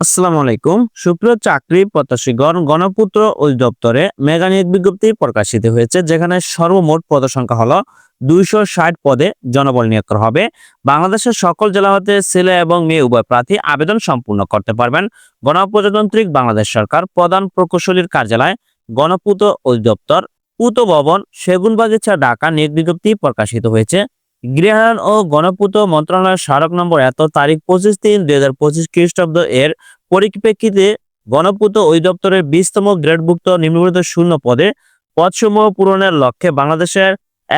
আসসালামু আলাইকুম। সুপ্রিয় চাকরি প্রত্যাশীগণ, গণপূত্র অধিদপ্তরে মেগা নিয়োগ বিজ্ঞপ্তি প্রকাশিত হয়েছে, যেখানে সর্বমোট পদ সংখ্যা হলো দুইশো ষাট পদে জনবল নিয়োগ করা হবে। বাংলাদেশের সকল জেলা হতে ছেলে এবং মেয়ে উভয় প্রার্থী আবেদন সম্পূর্ণ করতে পারবেন। গণপ্রজাতান্ত্রিক বাংলাদেশ সরকার প্রধান প্রকৌশলীর কার্যালয় গণপূর্ত অধিদপ্তর পুত ভবন, সেগুনবাগিচা, ঢাকা নিয়োগ বিজ্ঞপ্তি প্রকাশিত হয়েছে। গৃহায়ণ ও গণপূর্ত মন্ত্রণালয়ের স্মারক নম্বর এত তারিখ পঁচিশ তিন দুই হাজার পঁচিশ খ্রিস্টাব্দ এর পরিপ্রেক্ষিতে গণপূর্ত অধিদপ্তরের বিশতম গ্রেডভুক্ত নিম্নলিখিত শূন্য পদে পদসমূহ পূরণের লক্ষ্যে বাংলাদেশের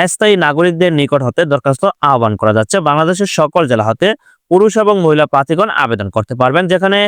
স্থায়ী নাগরিকদের নিকট হতে দরখাস্ত আহ্বান করা যাচ্ছে। বাংলাদেশের সকল জেলা হতে পুরুষ এবং মহিলা প্রার্থীগণ আবেদন করতে পারবেন, যেখানে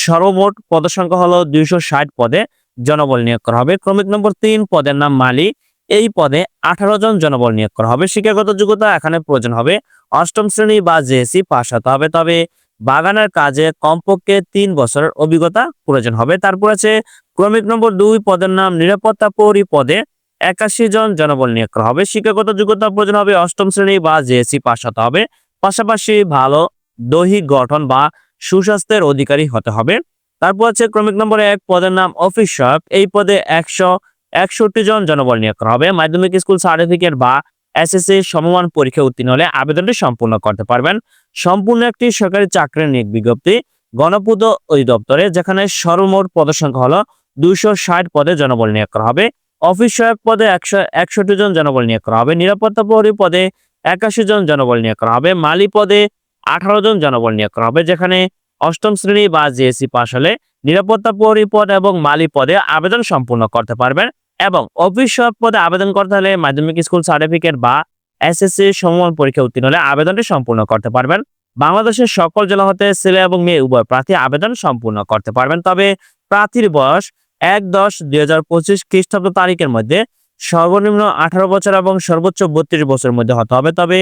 সর্বমোট পদসংখ্যা হলো দুইশো ষাট পদে জনবল নিয়োগ করা হবে। ক্রমিক নম্বর তিন পদের নাম মালি এই পদে আঠারো জন জনবল নিয়োগ করা হবে। শিক্ষাগত যোগ্যতা এখানে প্রয়োজন হবে অষ্টম শ্রেণি বা জেএসসি পাশ হতে হবে। তবে বাগানের কাজে কমপক্ষে তিন বছরের অভিজ্ঞতা প্রয়োজন হবে। তারপর আছে ক্রমিক নম্বর দুই পদের নাম নিরাপত্তা প্রহরী পদে একাশি জন জনবল নিয়োগ করা হবে। শিক্ষাগত যোগ্যতা প্রয়োজন হবে অষ্টম শ্রেণি বা জেএসসি পাশ হতে হবে। পাশাপাশি ভালো দৈহিক গঠন বা সুস্বাস্থ্যের অধিকারী হতে হবে। তারপর আছে ক্রমিক নম্বর এক পদের নাম অফিস সহায়ক এই পদে একশো একষট্টি জন জনবল নিয়োগ করা হবে। মাধ্যমিক স্কুল সার্টিফিকেট বা এস এসএসসি সমমান পরীক্ষা উত্তীর্ণ হলে আবেদনটি সম্পূর্ণ করতে পারবেন। সম্পূর্ণ একটি সরকারি চাকরির নিয়োগ বিজ্ঞপ্তি গণপূর্ত অধিদপ্তরে, যেখানে সর্বমোট পদসংখ্যা হলো দুইশো ষাট পদে জনবল নিয়োগ করা হবে। অফিস সহায়ক পদে একশো একষট্টি জন জনবল নিয়োগ করা হবে। নিরাপত্তা প্রহরী পদে একাশি জন জনবল নিয়োগ করা হবে। মালি পদে আঠারো জন জনবল নিয়োগ করা হবে, যেখানে অষ্টম শ্রেণি বা জিএসসি পাশ হলে নিরাপত্তা প্রহরী পদ এবং মালি পদে আবেদন সম্পূর্ণ করতে পারবেন। এবং অফিস পদে আবেদন করতে হলে মাধ্যমিক স্কুল সার্টিফিকেট বা এসএসসি সমমান পরীক্ষা উত্তীর্ণ হলে আবেদনটি সম্পূর্ণ করতে পারবেন। বাংলাদেশের সকল জেলা হতে ছেলে এবং মেয়ে উভয় প্রার্থী আবেদন সম্পূর্ণ করতে পারবেন। তবে প্রার্থীর বয়স এক দশ দুই হাজার পঁচিশ খ্রিস্টাব্দ তারিখের মধ্যে সর্বনিম্ন আঠারো বছর এবং সর্বোচ্চ বত্রিশ বছরের মধ্যে হতে হবে। তবে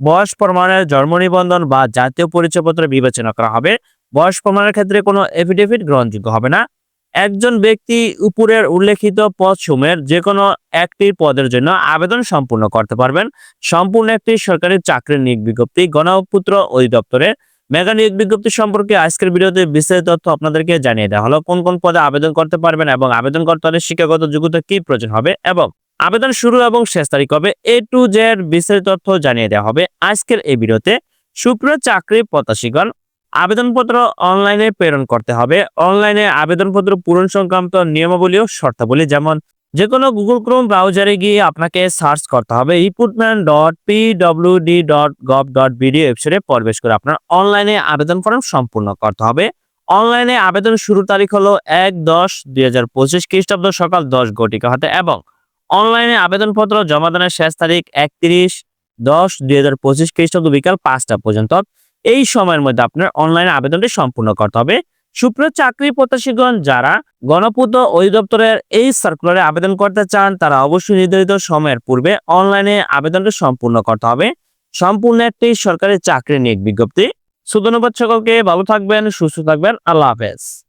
বয়স প্রমাণের জন্ম নিবন্ধন বা জাতীয় পরিচয়পত্র বিবেচনা করা হবে। বয়স প্রমাণের ক্ষেত্রে কোনো এফিডেভিট গ্রহণযোগ্য হবে না। একজন ব্যক্তি উপরের উল্লেখিত পদ সমূহের যে কোনো একটি পদের জন্য আবেদন সম্পূর্ণ করতে পারবেন। সম্পূর্ণ একটি সরকারি চাকরির নিয়োগ বিজ্ঞপ্তি, গণপুত্র অধিদপ্তরের মেগা নিয়োগ বিজ্ঞপ্তি সম্পর্কে আজকের ভিডিওতে বিস্তারিত তথ্য আপনাদেরকে জানিয়ে দেওয়া হলো। কোন কোন পদে আবেদন করতে পারবেন এবং আবেদন করতে হলে শিক্ষাগত যোগ্যতা কি প্রয়োজন হবে এবং আবেদন শুরু এবং শেষ তারিখ হবে এ টু জেড বিস্তারিত তথ্য জানিয়ে দেওয়া হবে আজকের এই ভিডিওতে। সুপ্রিয় চাকরি প্রত্যাশীগণ আবেদনপত্র অনলাইনে প্রেরণ করতে হবে। অনলাইনে আবেদনপত্র পূরণ সংক্রান্ত নিয়মাবলী ও শর্তাবলী যেমন যে কোনো গুগল ক্রোম ব্রাউজারে গিয়ে আপনাকে সার্চ করতে হবে। Recruitment dot P WD dot gov dot BD ওয়েবসাইটে প্রবেশ করে আপনার অনলাইনে আবেদন ফর্ম সম্পূর্ণ করতে হবে। অনলাইনে আবেদন শুরু তারিখ হলো এক দশ দুই হাজার পঁচিশ খ্রিস্টাব্দ সকাল দশ ঘটিকা হাতে এবং অনলাইনে আবেদনপত্র জমা দানের শেষ তারিখ একত্রিশ দশ দুই হাজার পঁচিশ খ্রিস্টাব্দ বিকাল পাঁচটা পর্যন্ত। এই সময়ের মধ্যে আপনার অনলাইন আবেদনটি সম্পূর্ণ করতে হবে। সুপ্রিয় চাকরি প্রত্যাশীগণ, যারা গণপূর্ত অধিদপ্তরের এই সার্কুলারে আবেদন করতে চান, তারা অবশ্যই নির্ধারিত সময়ের পূর্বে অনলাইনে আবেদনটি সম্পূর্ণ করতে হবে। সম্পূর্ণ একটি সরকারি চাকরি নিয়োগ বিজ্ঞপ্তি। সুদনবাদ সকলকে, ভালো থাকবেন, সুস্থ থাকবেন, আল্লাহ হাফেজ।